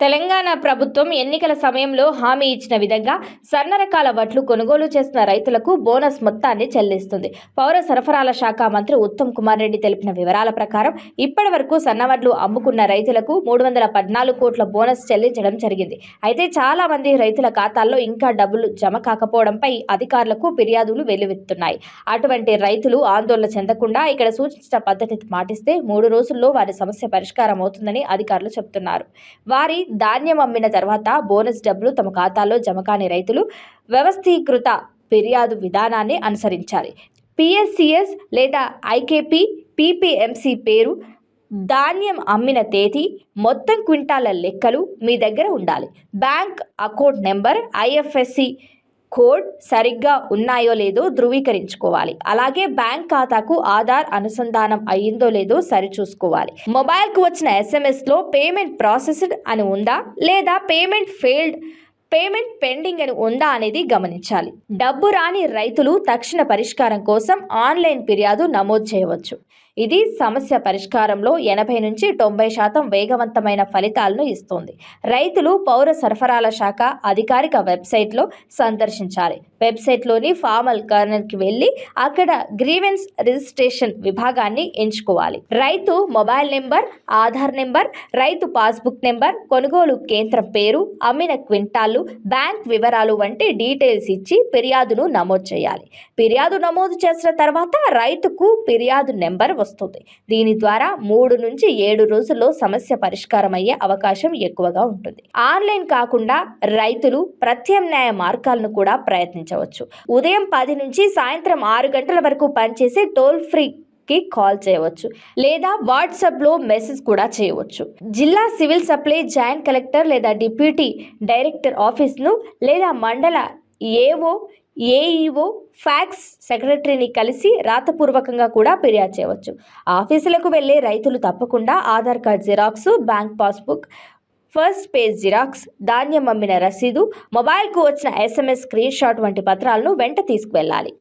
తెలంగాణ ప్రభుత్వం ఎన్నికల సమయంలో హామీ ఇచ్చిన విధంగా సన్న రకాల వడ్లు కొనుగోలు చేసిన రైతులకు బోనస్ మొత్తాన్ని చెల్లిస్తుంది. పౌర సరఫరాల శాఖ మంత్రి ఉత్తమ్ కుమార్ రెడ్డి తెలిపిన వివరాల ప్రకారం ఇప్పటి వరకు సన్నవడ్లు అమ్ముకున్న రైతులకు మూడు వందల పద్నాలుగు కోట్ల బోనస్ చెల్లించడం జరిగింది. అయితే చాలా మంది రైతుల ఖాతాల్లో ఇంకా డబ్బులు జమ కాకపోవడంపై అధికారులకు ఫిర్యాదులు వెల్లువెత్తున్నాయి అటువంటి రైతులు ఆందోళన చెందకుండా ఇక్కడ సూచించిన పద్ధతి పాటిస్తే మూడు రోజుల్లో వారి సమస్య పరిష్కారం అవుతుందని అధికారులు చెబుతున్నారు వారి ధాన్యం అమ్మిన తర్వాత బోనస్ డబ్బులు తమ ఖాతాలో జమ కాని రైతులు వ్యవస్థీకృత ఫిర్యాదు విధానాన్ని అనుసరించాలి. పిఎస్సిఎస్ లేదా ఐకేపీ పీపీఎంసీ పేరు ధాన్యం అమ్మిన తేదీ మొత్తం క్వింటాల లెక్కలు మీ దగ్గర ఉండాలి. Bank account number IFSC code సరిగ్గా ఉన్నాయో లేదో ధృవీకరించుకోవాలి. అలాగే బ్యాంక్ ఖాతాకు ఆధార్ అనుసంధానం అయ్యిందో లేదో సరిచూసుకోవాలి. మొబైల్కు వచ్చిన ఎస్ఎంఎస్లో పేమెంట్ ప్రాసెస్డ్ అని ఉందా లేదా పేమెంట్ ఫెయిల్డ్ పేమెంట్ పెండింగ్ అని ఉందా అనేది గమనించాలి. డబ్బు రాని రైతులు తక్షణ పరిష్కారం కోసం ఆన్లైన్ ఫిర్యాదు నమోదు చేయవచ్చు. ఇది సమస్య పరిష్కారంలో ఎనభై నుంచి తొంభై శాతం వేగవంతమైన ఫలితాలను ఇస్తుంది. రైతులు పౌర సరఫరాల శాఖ అధికారిక వెబ్సైట్లో సందర్శించాలి. వెబ్సైట్లోని ఫార్మల్ కర్నర్కి వెళ్ళి అక్కడ గ్రీవెన్స్ రిజిస్ట్రేషన్ విభాగాన్ని ఎంచుకోవాలి. రైతు మొబైల్ నెంబర్ ఆధార్ నెంబర్ రైతు పాస్బుక్ నెంబర్ కొనుగోలు కేంద్రం పేరు అమ్మిన క్వింటాలు బ్యాంక్ వివరాలు వంటి డీటెయిల్స్ ఇచ్చి ఫిర్యాదును నమోదు చేయాలి. ఫిర్యాదు నమోదు చేసిన తర్వాత రైతుకు ఫిర్యాదు నెంబర్ వస్తుంది. దీని ద్వారా మూడు నుంచి ఏడు రోజుల్లో సమస్య పరిష్కారం అయ్యే అవకాశం ఎక్కువగా ఉంటుంది. ఆన్లైన్ కాకుండా రైతులు ప్రత్యామ్నాయ మార్గాలను కూడా ప్రయత్నించవచ్చు. ఉదయం పది నుంచి సాయంత్రం ఆరు గంటల వరకు పనిచేసే టోల్ ఫ్రీ కి కాల్ చేయవచ్చు లేదా వాట్సాప్లో మెసేజ్ కూడా చేయవచ్చు. జిల్లా సివిల్ సప్లై జాయింట్ కలెక్టర్ లేదా డిప్యూటీ డైరెక్టర్ ఆఫీస్ను లేదా మండల ఏవో ఏఈఓ ఫ్యాక్స్ సెక్రటరీని కలిసి రాతపూర్వకంగా కూడా ఫిర్యాదు చేయవచ్చు. ఆఫీసులకు వెళ్ళే రైతులు తప్పకుండా Aadhaar card xerox bank passbook first page xerox ధాన్యం అమ్మిన రసీదు మొబైల్కు వచ్చిన ఎస్ఎంఎస్ స్క్రీన్ షాట్ వంటి పత్రాలను వెంట తీసుకువెళ్ళాలి.